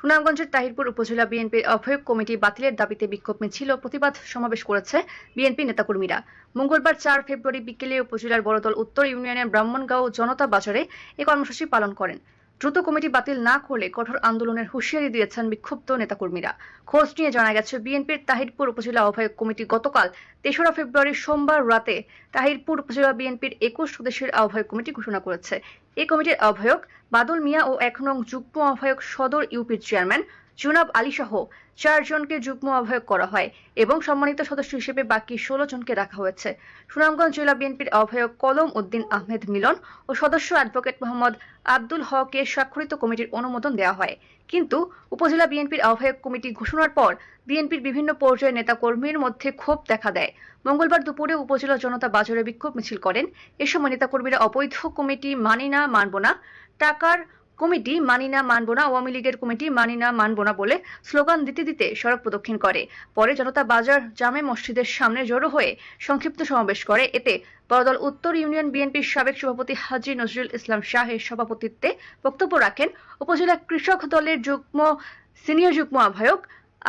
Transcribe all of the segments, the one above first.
সুনামগঞ্জের তাহিরপুর উপজেলা বিএনপির আহ্বায়ক কমিটি বাতিলের দাবিতে বিক্ষোভ মিছিল প্রতিবাদ সমাবেশ করেছে বিএনপি নেতাকর্মীরা। মঙ্গলবার চার ফেব্রুয়ারি বিকেলে উপজেলার বড়দল উত্তর ইউনিয়নের ব্রাহ্মণগাঁও জনতা বাজারে এ কর্মসূচি পালন করেন। দ্রুত কমিটি বাতিল না করলে কঠোর আন্দোলনের হুঁশিয়ারি দিয়েছেন বিক্ষুব্ধ নেতাকর্মীরা। খোঁজ নিয়ে জানা গেছে, বিএনপির তাহিরপুর উপজেলা আহ্বায়ক কমিটি গতকাল তেসরা ফেব্রুয়ারি সোমবার রাতে তাহিরপুর উপজেলা বিএনপির একুশ সদস্যের আহ্বায়ক কমিটি ঘোষণা করেছে। এই কমিটির আহ্বায়ক বাদল মিয়া ও এক নং যুগ্ম আহ্বায়ক সদর ইউপির চেয়ারম্যান জুনাব আলী সহ চারজনকে যুগ্ম আহ্বায়ক করা হয় এবং সম্মানিত সদস্য হিসেবে বাকি ষোলো জনকে রাখা হয়েছে। সুনামগঞ্জ জেলা বিএনপির আহ্বায়ক কলম উদ্দিন আহমেদ মিলন ও সদস্য অ্যাডভোকেট মোহাম্মদ আব্দুল হককে স্বাক্ষরিত কমিটির অনুমোদন দেওয়া হয়। কিন্তু উপজেলা বিএনপির আহ্বায়ক কমিটি ঘোষণার পর বিএনপির বিভিন্ন পর্যায়ের নেতাকর্মীর মধ্যে ক্ষোভ দেখা দেয়। মঙ্গলবার দুপুরে উপজেলা জনতা বাজারে বিক্ষোভ মিছিল করেন। এ সময় নেতাকর্মীরা অবৈধ কমিটি মানি না, মানব না, টাকার কমিটি মানি না, মানব না, আওয়ামী লীগের কমিটি মানি না, মানব না বলে স্লোগান দিতে দিতে সড়ক প্রদক্ষিণ করে। পরে জনতা বাজার, জামে মসজিদের সামনে জড়ো হয়ে সংক্ষিপ্ত সমাবেশ করে। এতে বড়দল উত্তর ইউনিয়ন বিএনপির সাবেক সভাপতি হাজী নজরুল ইসলাম শাহের সভাপতিত্বে বক্তব্য রাখেন উপজেলা কৃষক দলের যুগ্ম, সিনিয়র যুগ্ম আহ্বায়ক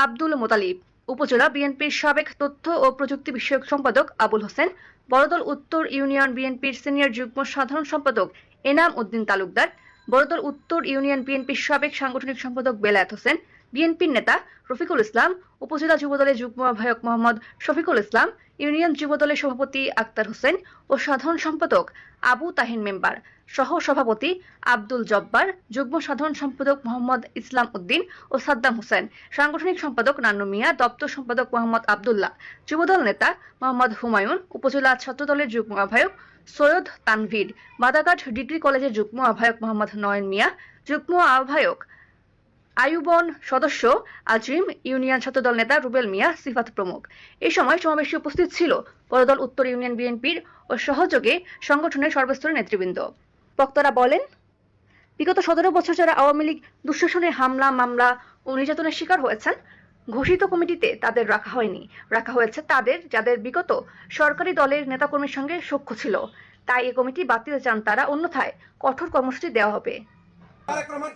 আব্দুল মোতালিব। উপজেলা বিএনপির সাবেক তথ্য ও প্রযুক্তি বিষয়ক সম্পাদক আবুল হোসেন, বড়দল উত্তর ইউনিয়ন বিএনপির সিনিয়র যুগ্ম সাধারণ সম্পাদক এনাম উদ্দিন তালুকদার বড়দল উত্তর ইউনিয়ন বিএনপির সাবেক সাংগঠনিক সম্পাদক বেলায়েত হোসেন, বিএনপির নেতা রফিকুল ইসলাম, উপজেলা যুবদলের যুগ্ম আহ্বায়ক মোহাম্মদ শফিকুল ইসলাম, ইউনিয়ন যুবদলের সভাপতি আক্তার হোসেন ও সাধারণ সম্পাদক আবু তাহিন মেম্বার, সহ সভাপতি আব্দুল জব্বার, যুগ্ম সাধারণ সম্পাদক মোহাম্মদ ইসলাম উদ্দিন ও সাদ্দাম হোসেন, সাংগঠনিক সম্পাদক নান্নু মিয়া, দপ্তর সম্পাদক মোহাম্মদ আবদুল্লাহ, যুবদল নেতা মোহাম্মদ হুমায়ুন, উপজেলা ছাত্রদলের যুগ্ম আহ্বায়ক সৈয়দ তানভীর, বাদাঘাট ডিগ্রি কলেজের যুগ্ম আহ্বায়ক মোহাম্মদ নয়ন মিয়া, যুগ্ম আহ্বায়ক আয়ুবন সদস্য আজিম, ইউনিয়ন ছাত্রদল নেতা রুবেল মিয়া, সিফাত প্রমুখ। এই সময় সমাবেশে উপস্থিত ছিল বড়দল উত্তর ইউনিয়ন বিএনপির ও সহযোগে সংগঠনের সর্বস্তরের নেতৃবৃন্দ। বক্তারা বলেন, বিগত সতেরো বছর যারা আওয়ামী লীগ দুঃশাসনে হামলা, মামলা ও নির্যাতনের শিকার হয়েছেন ঘোষিত কমিটিতে তাদের রাখা হয়নি। রাখা হয়েছে তাদের যাদের বিগত সরকারি দলের নেতাকর্মীর সঙ্গে সখ্য ছিল। তাই এই কমিটি বাতিল চান তারা অন্যথায় কঠোর কর্মসূচি দেওয়া হবে।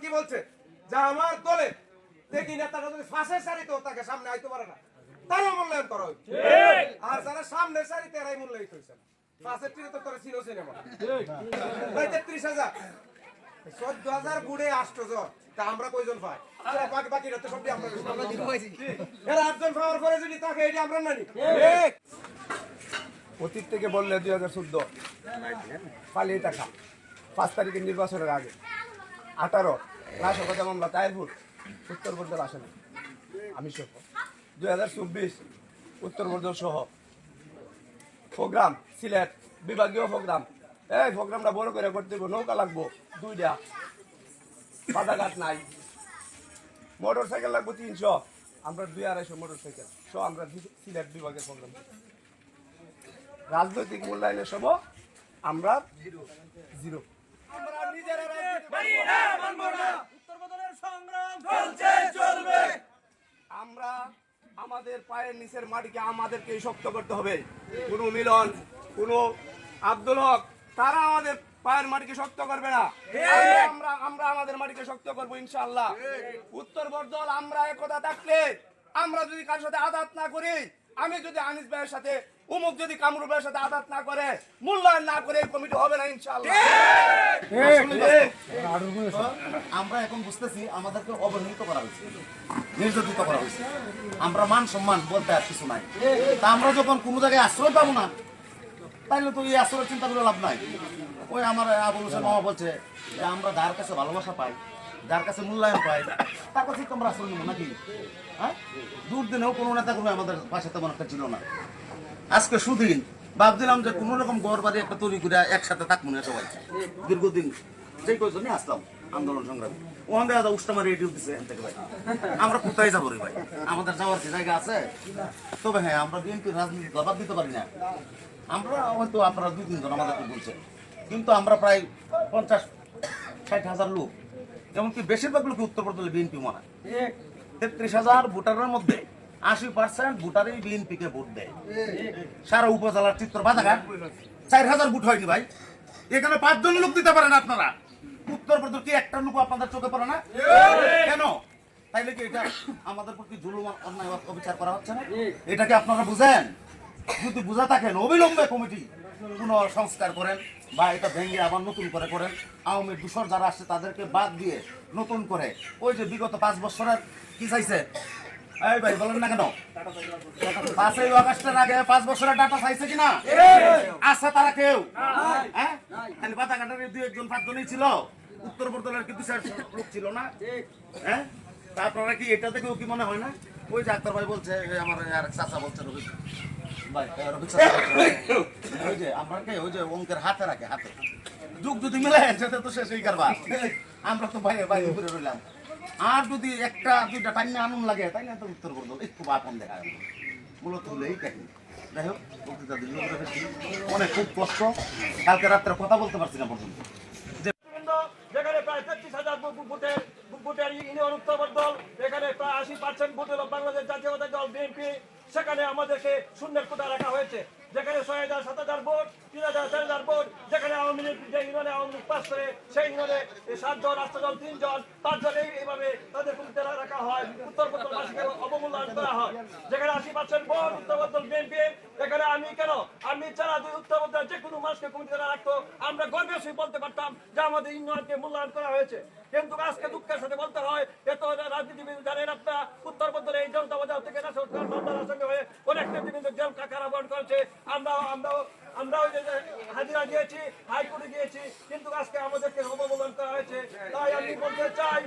কি বলছে? যে আমার দলে দেখি নেতাটা যদি ফাঁসের সারিতেও তাকে সামনে আইতে পারে না তারও মূল্যায়ন করা হয়েছে। আর যারা সামনের সারিতে এরাই মূল্যায়িত হয়েছে। ফাঁসের টিরে তো করে ছিল সিনেমা। প্রায় তেত্রিশ হাজার। চোদ্দ হাজার বুড়ে আষ্ট জন। তা আমরা কয়জন পাই বাকি বাকিরা তো সবই আমরা এরা আটজন পাওয়ার পরে যদি তাকে এটি আমরা নানি অতীত থেকে বললে দুই হাজার চোদ্দ। পালিয়ে টাকা পাঁচ তারিখের নির্বাচনের আগে। আঠারো। নাশকতা মামলা তাইরপুর উত্তরবর্ধল আসে না আমি সহ। দুই হাজার চব্বিশ। উত্তরবর্ধল সহ। প্রোগ্রাম সিলেট। বিভাগীয় প্রোগ্রাম। এই প্রোগ্রামটা বড় করে করতে নৌকা লাগবো। দুইটা। বাধাঘাট নাই। মোটর সাইকেল লাগবো তিনশো আমরা দুই আড়াইশো মোটর সাইকেল সহ আমরা সিলেট বিভাগের প্রোগ্রাম রাজনৈতিক মূল্যায়নের সব আমরা জিরো। আমরা আমরা আমাদের পায়ের নিচের মাটিকে আমাদেরকে শক্ত করতে হবে। কোনো মিলন কোনো আব্দুল হক তারা আমাদের পায়ের মাটিকে শক্ত করবে না। আমরা আমরা আমাদের মাটিকে শক্ত করব ইনশাআল্লাহ। উত্তর বর্দল আমরা একতা থাকলে আমরা যদি কারোর সাথে আঘাত না করি আমি যদি আনিস ভাইয়ের সাথে উমুক যদি কামরুল ভাইয়ের সাথে আঘাত না করে মূল্যায়ন না করে এই কমিটি হবে না ইনশাআল্লাহ। আমরা এখন বুঝতেছি আমাদেরকে অবহেলিত করা হয়েছে নির্যাতিত করা হয়েছে। আমরা মান সম্মান বলতে আর কিছু নাই। তা আমরা যখন কোনো জায়গায় আশ্রয় পাবো না তাইলে তো এই আশ্রয়ের চিন্তা করে লাভ নাই। ওই আমার আবুল হোসেন মামা বলছে আমরা যার কাছে ভালোবাসা পাই, যার কাছে মূল্যায়ন পাই তার কাছে তো আমরা আশ্রয় নেব নাকি? হ্যাঁ? দূর দিনেও কোনো নেতা কোনো আমাদের পাশে তেমন একটা ছিল না। আজকে সুদিন, ভাবছিলাম যে কোনো রকম ঘর বাড়ি একটা তৈরি করে একসাথে থাকব না সবাই। দীর্ঘদিন, যেই কয়জনই আসলাম আন্দোলন সংগ্রামী। ওখান থেকে উষ্টামা রেডিও দিছে এখান থেকে ভাই। আমরা কোথায় যাব রে ভাই? আমাদের যাওয়ার কি জায়গা আছে? তবে হ্যাঁ আমরা বিএনপি রাজনীতি জবাব দিতে পারি না। আমরা হয়তো আপনারা দুই তিনজন আমাদেরকে বলছেন। কিন্তু আমরা প্রায় পঞ্চাশ, ষাট হাজার লোক। এমনকি বেশিরভাগ লোক উত্তরপ্রদেশ বিএনপি মনে তেত্রিশ হাজার ভোটারের মধ্যে আশি পার্সেন্ট ভোটারই বিএনপি কে ভোট দেয়। সারা উপজেলার চিত্র বাজাঘাট চার হাজার ভোট হয়নি ভাই। এখানে পাঁচজন লোক দিতে পারেন আপনারা। উত্তর প্রদেশ কি একটা লোক আপনাদের চোখে পড়ে না? কেন? তাইলে কি এটা আমাদের প্রতি জুলুম অন্যায় অবিচার করা হচ্ছে না? এটাকে আপনারা বুঝেন? যদি বুঝা থাকেন, অবিলম্বে কমিটি পুনঃ সংস্কার করেন বা এটা ভেঙে আবার নতুন করে করেন। আওয়ামী দূষর যারা আসছে তাদেরকে বাদ দিয়ে নতুন করে। ওই যে বিগত পাঁচ বছরের কি চাইছে? এই ভাই, বলেন না কেন? পাঁচই আগস্টের আগে পাঁচ বছরের ডাটা চাইছে কিনা? তারা কেউ? হ্যাঁ? খালি পাতা একজন পাঁচজনই ছিল। উত্তর পূর্বের কিন্তু লোক ছিল না। হ্যাঁ? তা আপনারা কি এটা দেখেও কি মনে হয় না? ওই যে আক্তার ভাই বলছে আমার আর চাচা বলছে রবি। হাতে রাখে, হাতে। যদি আর যদি একটা, দুইটা টাইমে আনুন লাগে, তাই না? তো উত্তর করব। একটু আপন দেখা মূলত এই কাহিনী। যাই হোক অনেক খুব কষ্ট। কালকে রাত্রে কথা বলতে পারছি না পর্যন্ত। প্রায় হাজার ভোটের ভোটের উত্তর এখানে প্রায় আশি পার্সেন্ট ভোট হলো বাংলাদেশ জাতীয়তাবাদী দল, বিএনপি। সেখানে আমাদেরকে শূন্যের কোটা রাখা হয়েছে। যেখানে ছয় হাজার, সাত হাজার ভোট, তিন হাজার, চার হাজার ভোট, যেখানে আওয়ামী লীগ, যে ইউনিয়নে আওয়ামী লীগ পাস করে, সেই ইউনিয়নে সাতজন রাষ্ট্রদল তিনজন পাঁচজন এইভাবে তাদের কোটা রাখা হয়। উত্তরপত্রবাসীকে অবমূল্যায়ন করা হয়। যেখানে আশি পার্সেন্ট ভোট উত্তরপত্র বিএনপি, এখানে আমি কেন? আমি ছাড়া দুই উত্তরপত্র যে কোনো মানুষকে কমিটি রাখতো, আমরা গর্বের সহিত বলতে পারতাম যে আমাদের ইউনিয়নকে মূল্যায়ন করা হয়েছে। কিন্তু আজকে দুঃখের সাথে বলতে হয়, এত রাজনীতিবিদ জানেন আপনার উত্তরপত্রের এই জনতা বাজার থেকে নাসরুল মামলার সঙ্গে হয়ে অনেক নেতৃবৃন্দ জেল কারাবরণ করেছে। আমরাও আমরাও আমরাও হাজিরা দিয়েছি, হাইকোর্টে গিয়েছি, কিন্তু আজকে আমাদেরকে অবমূল্যায়ন করা হয়েছে। তাই আমি বলতে চাই